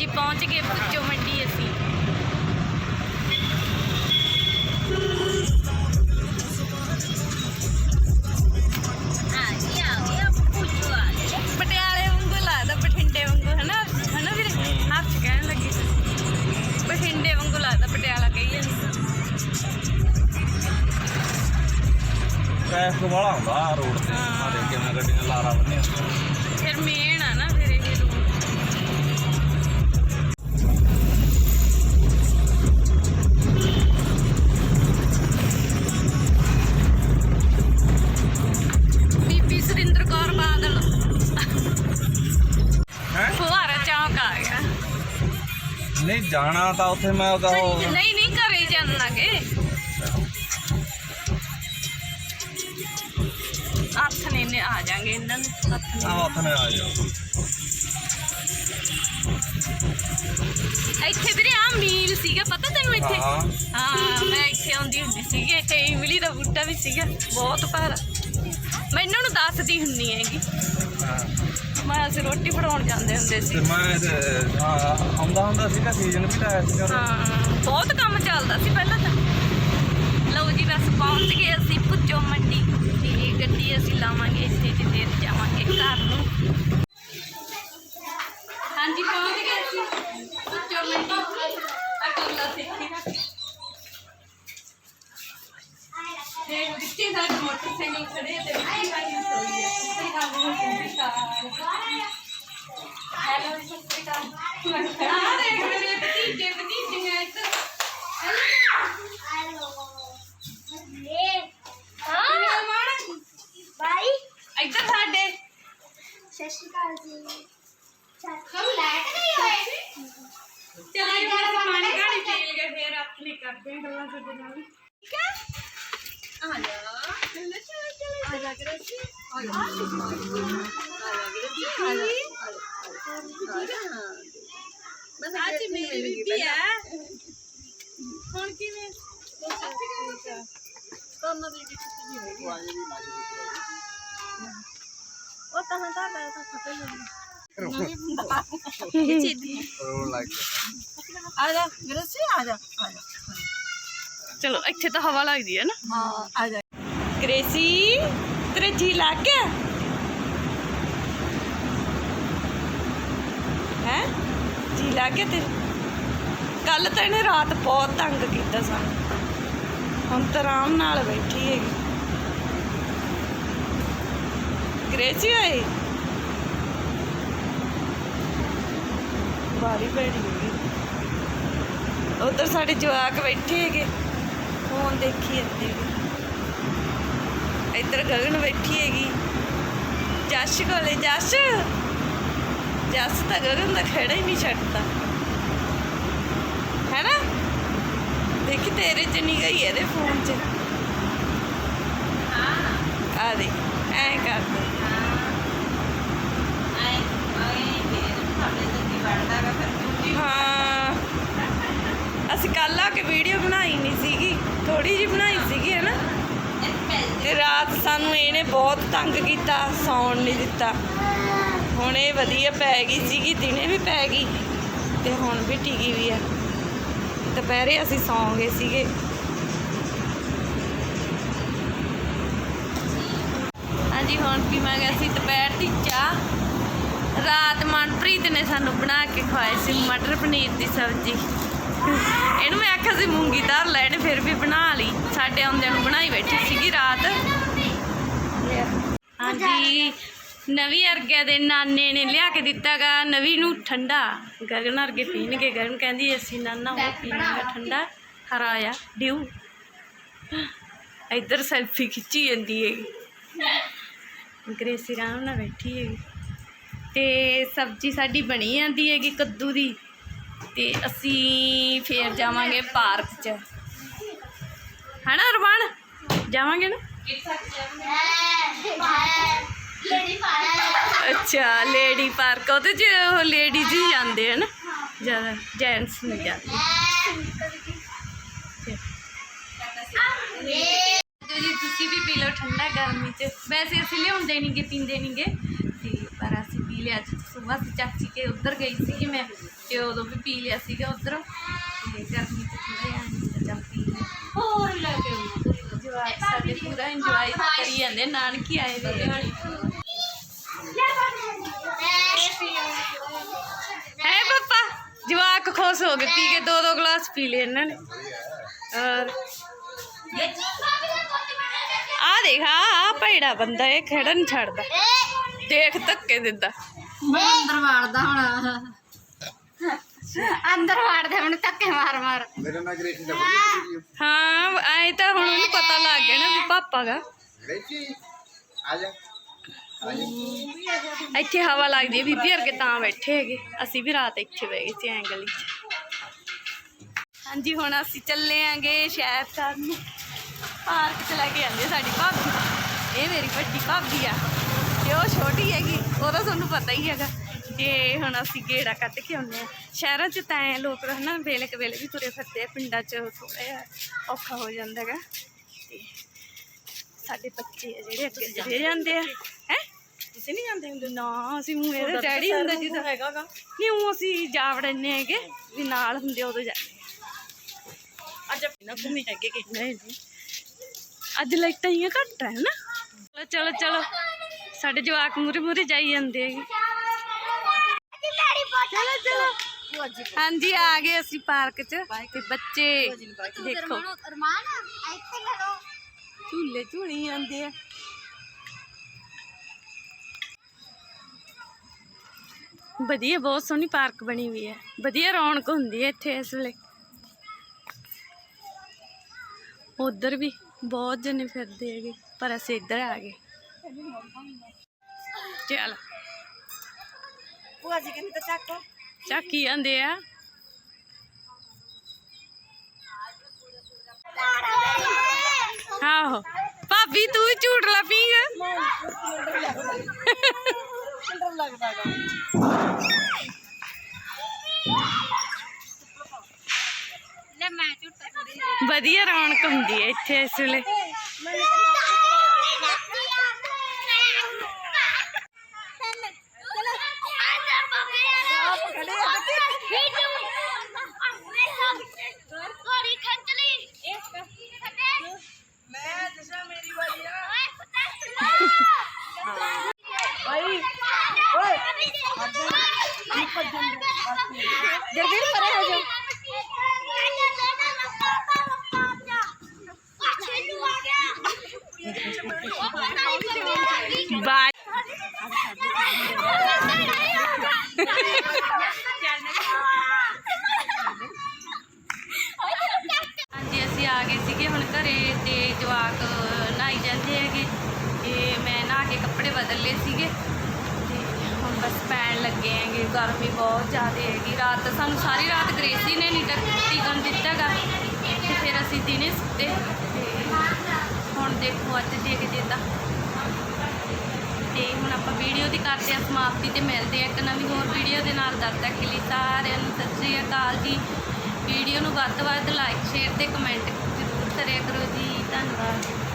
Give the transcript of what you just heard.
ਹਾਂਜੀ ਪਹੁੰਚ ਗਏ ਪੁੱਚੋ ਮੰਡੀ ਅਸੀਂ। ਪਟਿਆਲੇ ਵਾਂਗੂ ਲੱਗਦਾ ਬਠਿੰਡੇ ਵਾਂਗੂ ਹਨਾ? ਹਨਾ ਵੀਰੇ? ਹੱਥ ਕਹਿਣ ਲੱਗੀ। ਬਠਿੰਡੇ ਵਾਂਗੂ ਲੱਗਦਾ ਪਟਿਆਲਾ ਕਹੀ ਜਾਂਦੀ ਟ੍ਰੈਫਿਕ ਵਾਲਾ ਹੁੰਦਾ ਰੋਡ ਤੇ। ਆ ਦੇਖ ਕਿਵੇਂ ਗੱਡੀਆਂ ਲਾਰਾ ਬੰਨੀਆਂ। ਜਾਣਾ ਤਾਂ ਉੱਥੇ ਮੈਂ ਉਹਦਾ ਉਹ ਨਹੀਂ ਨਹੀਂ ਘਰੇ ਜਾਣਾਂਗੇ ਹੱਥ ਨੇ ਨੇ ਆ ਜਾਾਂਗੇ ਇਹਨਾਂ ਨੂੰ ਹੱਥ ਨੇ ਆ ਉੱਥੇ ਆ ਜਾ ਇੱਥੇ ਵੀਰੇ ਆ ਮੀਲ ਸੀਗਾ ਪਤਾ ਤੈਨੂੰ ਇੱਥੇ ਹਾਂ ਹਾਂ ਮੈਂ ਇੱਥੇ ਆਉਂਦੀ ਹੁੰਦੀ ਸੀਗੀ ਇੱਥੇ ਇਮਲੀ ਦਾ ਬੂਟਾ ਵੀ ਸੀਗਾ ਬਹੁਤ ਭਾਰਾ ਮੈਂ ਇਹਨਾਂ ਨੂੰ ਦੱਸਦੀ ਹੁੰਨੀ ਹੈਗੀ ਹਾਂ। ਮੈਂ ਅਸੀਂ ਰੋਟੀ ਬਣਾਉਣ ਜਾਂਦੇ ਹੁੰਦੇ ਤੇ ਸੀ ਮੈਂ ਤੇ, ਹਾਂ, ਆਉਂਦਾ ਹੁੰਦਾ ਸੀਗਾ ਸੀਜ਼ਨ ਵੀ ਤਾਂ ਆਇਆ ਸੀਗਾ। ਹਾਂ ਬਹੁਤ ਕੰਮ ਚੱਲਦਾ ਸੀ ਪਹਿਲਾਂ ਤਾਂ। ਲਓ ਜੀ ਬਸ ਪਹੁੰਚ ਗਏ ਅਸੀਂ ਪੁੱਜੋ ਮੰਡੀ। ਤੇ ਗੱਡੀ ਅਸੀਂ ਲਾਵਾਂਗੇ ਇੱਥੇ ਤੇ ਫਿਰ ਜਾਵਾਂਗੇ ਘਰ ਨੂੰ। ਹਾਂਜੀ ਪਹੁੰਚ ਗਏ ਅਸੀਂ। ਪੁੱਜੋ ਮੰਡੀ। ਆ ਕੋਲਾ ਸਿੱਖੀ ਨਾ ਤੇ ਵਿੱਚੇ ਸਾਡੇ ਮੋਟਰਸਾਈਕਲ ਖੜੇ ਆ ਤੇ ਵਿੱਚੇ ਸਾਡੀ ਰਸੋਈ ਹੈ ਹੈਲੋ ਸਤਿ ਸ਼੍ਰੀ ਅਕਾਲ ਆ ਦੇਖ ਮੇਰੇ ਭਤੀਜੇ ਭਤੀਜੀਆਂ ਇੱਧਰ ਹਾਂ ਮਾਣ ਬਾਈ ਇੱਧਰ ਸਾਡੇ ਸਤਿ ਸ਼੍ਰੀ ਅਕਾਲ ਜੀ। ਕਮ ਲੈਟ ਨਹੀਂ ਹੋਏ ਚਲੋ ਇਹ ਵਾਰ ਪਾਣੀ ਘਾਣੀ ਪੀਲ ਗਏ ਫੇਰ ਆਪਣੇ ਕਰਦੇ ਹਾਂ ਗੱਲਾਂ ਤੁਹਾਡੇ ਨਾਲ ਠੀਕ ਹੈ ਆ ਜਾ ਚੱਲ ਚੱਲ। ਆ ਜਾ ਕਰ ਸੀ ਆ ਜਾ। ਬਸ ਅੱਜ ਮੇਰੀ ਬੀਬੀ ਹੈ ਹੁਣ ਕਿਵੇਂ ਦੋਨੋਂ ਦੀ ਛੁੱਟੀ ਹੋਈ ਉਹ ਤਾਂ ਹਾਂ ਤਾਂ ਤਾਂ ਖਤਮ ਹੋ ਚਲੋ ਇੱਥੇ ਤਾਂ ਹਵਾ ਲੱਗਦੀ ਹੈ ਨਾ ਹਾਂ ਆ ਜਾ ਗ੍ਰੇਸੀ ਤੇਰੇ ਜੀ ਲੱਗ ਗਿਆ ਹੈ। ਜੀ ਲੱਗ ਗਿਆ ਤੇ ਕੱਲ ਤਾਂ ਇਹਨੇ ਰਾਤ ਬਹੁਤ ਤੰਗ ਕੀਤਾ ਸਾਨੂੰ ਹੁਣ ਤਾਂ ਆਰਾਮ ਨਾਲ ਬੈਠੀ ਹੈਗੀ। ਗ੍ਰੇਸੀ ਆਈ ਬਾਰੀ ਬੈਠੀ ਹੈਗੀ। ਉਧਰ ਸਾਡੇ ਜਵਾਕ ਬੈਠੇ ਹੈਗੇ। ਫੋਨ ਦੇਖੀ ਜਾਂਦੇ ਹੈਗੇ। ਇੱਧਰ ਗਗਨ ਬੈਠੀ ਹੈਗੀ। ਜੱਸ਼ ਕੋਲੇ, ਜੱਸ਼। ਜੱਸ ਤਾਂ ਗਗਨ ਦਾ ਖੜਾ ਹੀ ਨਹੀਂ ਛੱਡਦਾ। ਹੈਨਾ? ਦੇਖੀ ਤੇਰੇ ਚ ਨਹੀਂ ਗਈ ਇਹਦੇ ਫੋਨ ਚ। ਹਾਂ ਆ ਦੇ ਐ ਕਰਦੇ ਹਾਂ। ਅਸੀਂ ਕੱਲ ਆ ਕੇ ਵੀਡੀਓ ਬਣਾਈ ਨਹੀਂ ਸੀਗੀ ਥੋੜੀ ਜਿਹੀ ਬਣਾਈ ਸੀਗੀ ਹੈ ਨਾ ਤੇ ਰਾਤ ਸਾਨੂੰ ਇਹਨੇ ਬਹੁਤ ਤੰਗ ਕੀਤਾ, ਸੌਣ ਨਹੀਂ ਦਿੱਤਾ। ਹੁਣ ਇਹ ਵਧੀਆ ਪੈ ਗਈ ਸੀਗੀ ਦਿਨੇ ਵੀ ਪੈ ਗਈ ਤੇ ਹੁਣ ਵੀ ਟਿਕੀ ਵੀ ਆ। ਦੁਪਹਿਰੇ ਅਸੀਂ ਸੌਂ ਗਏ ਸੀਗੇ। ਹਾਂਜੀ ਹੁਣ ਪੀਵਾਂਗੇ ਅਸੀਂ ਦੁਪਹਿਰ ਦੀ ਚਾਹ। ਰਾਤ ਮਨਪ੍ਰੀਤ ਪ੍ਰੀਤ ਨੇ ਸਾਨੂੰ ਬਣਾ ਕੇ ਖਵਾਈ ਸੀ ਮਟਰ ਪਨੀਰ ਦੀ ਸਬਜ਼ੀ। ਇਹਨੂੰ ਮੈਂ ਆਖਿਆ ਸੀ ਮੂੰਗੀ ਧਰ ਲੈ ਇਹਨੇ ਫਿਰ ਵੀ ਬਣਾ ਲਈ। ਸਾਡੇ ਆਉਂਦਿਆਂ ਨੂੰ ਬਣਾਈ ਬੈਠੀ ਸੀਗੀ ਰਾਤ। ਹਾਂਜੀ। ਨਵੀਂ ਅਰਗਿਆ ਦੇ ਨਾਨੇ ਨੇ ਲਿਆ ਕੇ ਦਿੱਤਾਗਾ, ਨਵੀਂ ਨੂੰ ਠੰਡਾ। ਗਗਨ ਅਰਗੇ ਪੀਣਗੇ, ਗਗਨ ਕਹਿੰਦੀ, ਅਸੀਂ ਨਾਨਾ ਉਹ ਪੀਣਾਗਾ ਠੰਡਾ। ਹਰਾ ਆ, ਡਿਊ। ਇੱਧਰ ਸੈਲਫੀ ਖਿੱਚੀ ਜਾਂਦੀ ਹੈਗੀ ਗ੍ਰੇਸੀ ਰਾਮ ਨਾਲ ਬੈਠੀ ਹੈਗੀ ਤੇ ਸਬਜ਼ੀ ਸਾਡੀ ਬਣੀ ਜਾਂਦੀ ਹੈਗੀ ਕੱਦੂ ਦੀ। ਤੇ ਅਸੀਂ ਫੇਰ ਜਾਵਾਂਗੇ ਪਾਰਕ 'ਚ। ਹਨਾ ਰਵਾਨ ਜਾਵਾਂਗੇ ਨਾ? ਅੱਛਾ ਲੇਡੀ ਪਾਰਕ ਉਹਦੇ 'ਚ ਉਹ ਲੇਡੀਜ਼ ਹੀ ਜਾਂਦੇ ਹਨ ਜ਼ਿਆਦਾ ਜੈਂਟਸ ਨਹੀਂ ਜਾਂਦੇ। ਜੀ ਤੁਸੀਂ ਵੀ ਪੀ ਲਓ ਠੰਡਾ ਗਰਮੀ 'ਚ। ਵੈਸੇ ਅਸੀਂ ਲਿਆਉਂਦੇ ਨਹੀਂਗੇ ਪੀਂਦੇ ਨਹੀਂਗੇ ਤੇ ਪਰ ਅਸੀਂ ਪੀ ਲਿਆ ਅੱਜ। ਸਵੇਰ ਚਾਚੀ ਕੇ ਉੱਧਰ ਗਈ ਸੀਗੀ ਮੈਂ ਤੇ ਉਦੋਂ ਵੀ ਪੀ ਲਿਆ ਸੀਗਾ ਉੱਧਰੋਂ। ਤੇ ਗਰਮੀ 'ਚ ਥੋੜਾ ਜਿਹਾ ਚੱਲ ਪੀ ਲਿਆ। ਹੋਰ ਲੈ ਕੇ ਸਾਡੇ ਪੂਰਾ ਇੰਜੋਏ ਕਰੀ ਜਾਂਦੇ ਨਾਨਕੀ ਆਏ ਵੇ ਹੈ ਪਾਪਾ? ਜਵਾਕ ਖੁਸ਼ ਹੋ ਗਏ ਪੀ ਕੇ ਦੋ ਦੋ ਗਲਾਸ ਪੀ ਲਏ ਇਹਨਾਂ ਨੇ। ਔਰ ਆ ਦੇਖ ਆ ਭੈੜਾ ਬੰਦਾ ਇਹ ਨਹੀਂ ਛੱਡਦਾ। ਦੇਖ ਧੱਕੇ ਦਿੰਦਾ। ਅੰਦਰ ਵਾੜਦਾ ਹੁਣ। ਅੰਦਰ ਵਾੜਦਾ ਹੁਣ ਧੱਕੇ ਮਾਰ ਮਾਰ। ਮੇਰਾ ਨਾਂ ਗ੍ਰੇਸੀ ਦਾ ਹਾਂ ਐ ਤਾਂ ਹੁਣ ਉਹਨੂੰ ਪਤਾ ਲੱਗ ਗਿਆ ਨਾ ਵੀ ਪਾਪਾ ਗ੍ਰੇਸੀ ਜਾ ਆ ਜਾ। ਇੱਥੇ ਹਵਾ ਲੱਗਦੀ ਹੈ, ਬੀਬੀ ਵਰਗੇ ਤਾਂ ਬੈਠੇ ਹੈਗੇ। ਅਸੀਂ ਵੀ ਰਾਤ ਇੱਥੇ ਬਹਿ ਗਏ ਸੀ ਐਂ ਗਲੀ 'ਚ ਹਾਂਜੀ, ਹੁਣ ਅਸੀਂ ਚੱਲੇ ਆਂਗੇ ਸ਼ਹਿਰ ਕਰਨ ਪਾਰਕ ਚ ਲੈ ਕੇ ਜਾਂਦੇ ਸਾਡੀ ਭਾਬੀ। ਇਹ ਮੇਰੀ ਵੱਡੀ ਭਾਬੀ ਆ। ਤੇ ਉਹ ਛੋਟੀ ਹੈਗੀ ਉਹਦਾ ਤੁਹਾਨੂੰ ਪਤਾ ਹੀ ਹੈਗਾ। ਤੇ ਹੁਣ ਅਸੀਂ ਗੇੜਾ ਕੱਢ ਕੇ ਆਉਂਦੇ ਆ। ਸ਼ਹਿਰਾਂ 'ਚ ਤਾਂ ਐਂ ਲੋਕ ਹਨਾ, ਵੇਲੇ ਕੁ ਵੇਲੇ ਵੀ ਤੁਰੇ ਫਿਰਦੇ ਆ, ਪਿੰਡਾਂ 'ਚ ਥੋੜਾ ਜਿਹਾ ਔਖਾ ਹੋ ਜਾਂਦਾ ਹੈਗਾ। ਤੇ ਸਾਡੇ ਬੱਚੇ ਆ ਜਿਹੜੇ ਅੱਗੇ ਚਲੇ ਜਾਂਦੇ ਆ। ਨਹੀਂ ਜਾਂਦੇ ਹੁੰਦੇ। ਨਾ ਅਸੀਂ ਮੂੰਹ ਇਹਦੇ ਡੈਡੀ ਹੁੰਦਾ ਜਿੱਦਾਂ ਹੈਗਾਗਾ। ਨਹੀਂ ਉਹ ਅਸੀਂ ਜਾ ਵੜਨੇ ਹੈਗੇ ਵੀ ਨਾਲ ਹੁੰਦੇ ਉਦੋਂ ਆ ਅੱਜ ਨਾ ਘੁੰਮੀ ਹੈਗੇ ਕਿ ਨਹੀਂ ਜੀ ਅੱਜ ਲਾਈਟਾਂ ਹੀ ਘੱਟ ਹੈ ਨਾ? ਚਲੋ ਚਲੋ ਚਲੋ। ਸਾਡੇ ਜਵਾਕ ਮੂਰੇ ਮੂਰੇ ਜਾਈ ਜਾਂਦੇ ਹੈਗੇ। ਚਲੋ ਚਲੋ। ਹਾਂਜੀ ਆ ਗਏ ਅਸੀਂ ਪਾਰਕ 'ਚ ਤੇ ਬੱਚੇ। ਦੇਖੋ। ਝੂਲੇ ਝੂਲੀ ਜਾਂਦੇ ਆ। ਵਧੀਆ ਬਹੁਤ ਸੋਹਣੀ ਪਾਰਕ ਬਣੀ ਹੋਈ ਹੈ। ਵਧੀਆ ਰੌਣਕ ਹੁੰਦੀ ਹੈ ਇੱਥੇ ਇਸ ਵੇਲੇ। ਉਧਰ ਵੀ ਬਹੁਤ ਜਣੇ ਫਿਰਦੇ ਹੈਗੇ ਪਰ ਅਸੀਂ ਇੱਧਰ ਆ ਗਏ। ਚੱਲ। ਭੂਆ ਜੀ ਕਹਿੰਦੇ ਤਾਂ ਚੱਕੋ। ਚੱਕੀ ਜਾਂਦੇ ਆ। ਆਹੋ। ਭਾਬੀ ਤੂੰ ਵੀ ਝੂਟ ਲਾ ਪੀਂਗ ਲੈ ਮੈਂ ਝੂਟਾ ਵਧੀਆ ਰੌਣਕ ਹੁੰਦੀ ਹੈ ਇੱਥੇ ਇਸ ਵੇਲੇ। ਜਲਦੀ ਪਰੇ ਹੋ ਜਾਓ ਬਾਏ ਹਾਂਜੀ, ਅਸੀਂ ਆ ਗਏ ਸੀਗੇ ਹੁਣ ਘਰੇ ਤੇ ਜਵਾਕ ਨਹਾਈ ਜਾਂਦੇ ਹੈਗੇ ਤੇ ਮੈਂ ਨਹਾ ਕੇ ਕੱਪੜੇ ਬਦਲ ਲਏ ਸੀਗੇ। ਤੇ ਹੁਣ ਬਸ ਪੈਣ ਲੱਗੇ ਹੈਗੇ, ਗਰਮੀ ਬਹੁਤ ਜ਼ਿਆਦਾ ਹੈਗੀ। ਰਾਤ ਸਾਨੂੰ ਸਾਰੀ ਰਾਤ ਗ੍ਰੇਸੀ ਨੇ, ਨਹੀਂ ਟਿਕਣ ਦਿੱਤਾਗਾ ਤੇ ਫਿਰ ਅਸੀਂ ਦਿਨੇ ਸੁੱਤੇ। ਹੁਣ ਦੇਖੋ, ਅੱਜ ਦੇਖਦੇ ਤਾਂ। ਤੇ ਹੁਣ ਆਪਾਂ ਵੀਡੀਓ ਦੀ ਕਰਦੇ ਹਾਂ ਸਮਾਪਤੀ ਤੇ ਮਿਲਦੇ ਆ ਇੱਕ ਨਵੀਂ ਹੋਰ ਵੀਡੀਓ ਦੇ ਨਾਲ। ਤਦ ਤੱਕ ਲਈ ਸਾਰਿਆਂ ਨੂੰ ਸਤਿ ਸ੍ਰੀ ਅਕਾਲ ਜੀ। ਵੀਡੀਓ ਨੂੰ ਵੱਧ ਤੋਂ ਵੱਧ ਲਾਈਕ ਸ਼ੇਅਰ ਤੇ ਕਮੈਂਟ ਜ਼ਰੂਰ ਕਰਿਆ ਕਰੋ ਜੀ। ਧੰਨਵਾਦ।